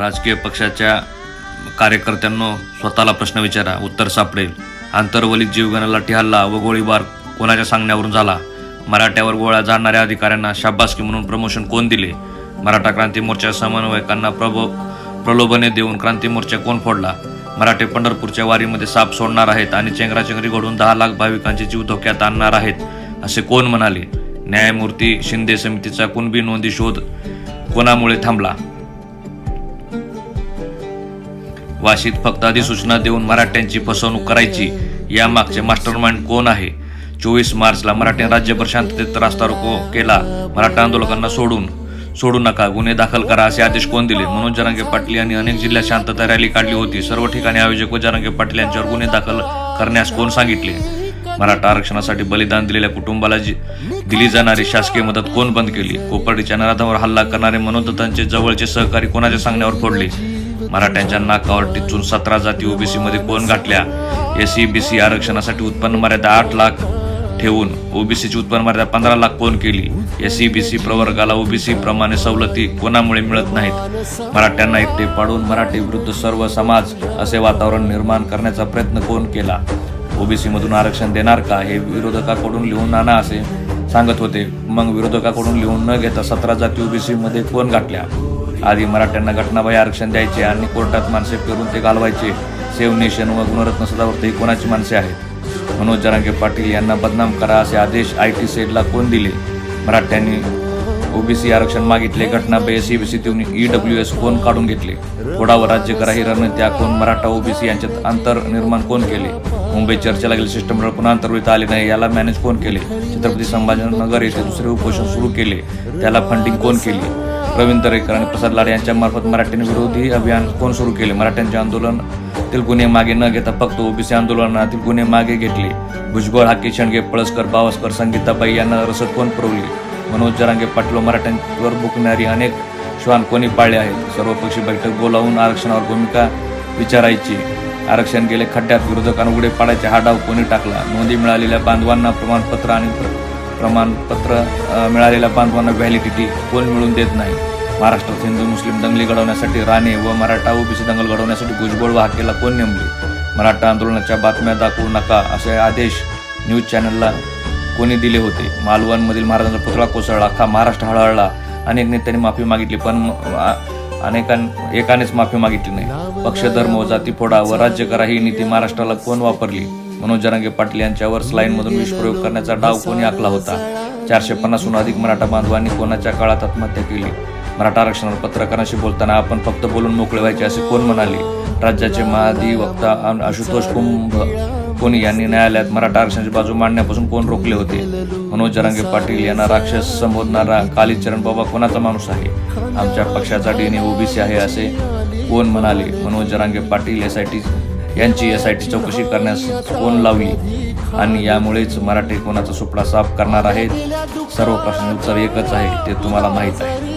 राजकीय पक्षाच्या कार्यकर्त्यांनो स्वतःला प्रश्न विचारा उत्तर सापडेल. आंतरवलीत जीवगणाला ठिहाल्ला व गोळीबार कोणाच्या सांगण्यावरून झाला? मराठ्यावर गोळ्या जाणणाऱ्या अधिकाऱ्यांना शाबासकी म्हणून प्रमोशन कोण दिले? मराठा क्रांती मोर्चा समन्वयकांना प्रबो प्रलोभने देऊन क्रांती मोर्चा कोण फोडला? मराठे पंढरपूरच्या वारीमध्ये साप सोडणार आहेत आणि चेंगराचेंगरी घडून दहा लाख भाविकांचे जीव धोक्यात आणणार आहेत असे कोण म्हणाले? न्यायमूर्ती शिंदे समितीचा कुणबी नोंदी शोध कोणामुळे थांबला? वाशीत फक्त अधिसूचना देऊन मराठ्यांची फसवणूक करायची यामागचे मास्टरमाइंड कोण आहे? चोवीस मार्चला मराठ्याने राज्यभर शांततेत रास्ता रोको केला मराठा आंदोलकांना सोडून. सोडू नका गुन्हे दाखल करा असे आदेश कोण दिले? म्हणून जरांगे पाटील यांनी अनेक जिल्ह्यात शांतता रॅली काढली होती. सर्व ठिकाणी आयोजक व जरांगे पाटील यांच्यावर गुन्हे दाखल करण्यास कोण सांगितले? मराठा आरक्षणासाठी बलिदान दिलेल्या कुटुंबाला जी दिली जाणारी शासकीय मदत कोण बंद केली? कोपर्डीच्या नराधावर हल्ला करणारे मनोदत्तांचे जवळचे सहकारी कोणाच्या सांगण्यावर फोडले? मराठ्यांच्या नाकावर टिचून सतरा जाती ओबीसी मध्ये कोण गाठल्या? बी बीसी आरक्षणासाठी उत्पन्न मर्यादा आठ लाख ठेवून ओबीसीची उत्पन्न मर्यादा पंधरा लाख कोण केली? एससी बीसी प्रवर्गाला ओबीसी प्रमाणे सवलती कोणामुळे मिळत नाहीत? मराठ्यांना एकटे पाडून मराठी विरुद्ध सर्व समाज असे वातावरण निर्माण करण्याचा प्रयत्न कोण केला? ओबीसी मधून आरक्षण देणार का? हे विरोधकाकडून लिहून आणा असे सांगत होते. मग विरोधकाकडून लिहून न घेता सतरा जाती ओबीसी मध्ये कोण गाठल्या? आधी मराठ्यांना घटनाबाई आरक्षण द्यायचे आणि कोर्टात माणसे फिरून ते घालवायचे. सेव्ह नेशन व गुणरत्न सदावर्त ही कोणाची माणसे आहेत? मनोज जरांगे पाटील यांना बदनाम करा असे आदेश आय टी सेडला कोण दिले? मराठ्यांनी ओबीसी आरक्षण मागितले घटना बी सी देऊन ई डब्ल्यू एस कोण काढून घेतले? कोडावर राज्य करा ही रणनीती आखून मराठा ओबीसी यांच्यात अंतर निर्माण कोण केले? मुंबई चर्चेला गेले शिष्टमंडळ पुन्हा अंतर्वित आले नाही याला मॅनेज कोण केले? छत्रपती संभाजीनगर येथे दुसरे उपोषण सुरू केले त्याला फंडिंग कोण केली? प्रवीण दरेकर आणि प्रसाद लाड यांच्या मार्फत मराठ्यांनी विरोधी अभियान कोण सुरू केले? मराठ्यांचे आंदोलन तील गुन्हे मागे न घेता फक्त ओबीसी आंदोलनातील गुन्हे मागे घेतले. भुजबळ हाके शेंडगे पळसकर बावस्कर संगीताबाई यांना रसद कोण पुरवली? मनोज जरांगे पाटलो मराठ्यांवर बुकणारी अनेक श्वान कोणी पाळले आहेत? सर्वपक्षी बैठक बोलावून आरक्षणावर भूमिका विचारायची. आरक्षण गेले खड्ड्यात विरोधकांना उघडे पाडायचे हा डाव कोणी टाकला? नोंदी मिळालेल्या बांधवांना प्रमाणपत्र आणि प्रमाणपत्र मिळालेल्या बांधवांना व्हॅलिडिटी कोण मिळून देत नाही? महाराष्ट्रात हिंदू मुस्लिम दंगली घडवण्यासाठी राणे व मराठा ओबीसी दंगल घडवण्यासाठी भुजबळ वाहकेला कोण नेमले? मराठा आंदोलनाच्या बातम्या दाखवू नका असे आदेश न्यूज चॅनलला कोणी दिले होते? मालवणमधील महाराजांचा पुतळा कोसळला अख्खा महाराष्ट्र हळहळला. अनेक नेत्यांनी माफी मागितली पण आ- अनेकां एकानेच माफी मागितली नाही. पक्ष धर्म जातीफोडा जाती फोडा व राज्य करा ही नीती महाराष्ट्राला कोण वापरली? मनोज जरांगे पाटील यांच्यावर स्लाईन मधून विषप्रयोग करण्याचा डाव कोणी आखला होता? चारशे पन्नासहून अधिक मराठा बांधवांनी कोणाच्या काळात आत्महत्या केली? मराठा आरक्षणावर पत्रकारांशी बोलताना आपण फक्त बोलून मोकळे व्हायचे असे कोण म्हणाले? राज्याचे महाधिवक्ता आशुतोष कुंभ कोणी यांनी न्यायालयात मराठा आरक्षणाची बाजू मांडण्यापासून कोण रोखले होते? मनोज जरांगे पाटील यांना राक्षस संबोधणारा कालीचरण बाबा कोणाचा माणूस आहे? आमच्या पक्षाचा डीएनए ओबीसी आहे असे कोण म्हणाले? Manoj Jarange Patil S I T यांची एस आय टी चौकशी करण्यास कोण लावली? आणि यामुळेच मराठी कोणाचा सुपडा साफ करणार आहेत? सर्व प्रश्नांचं उत्तर एकच आहे ते तुम्हाला माहीत आहे.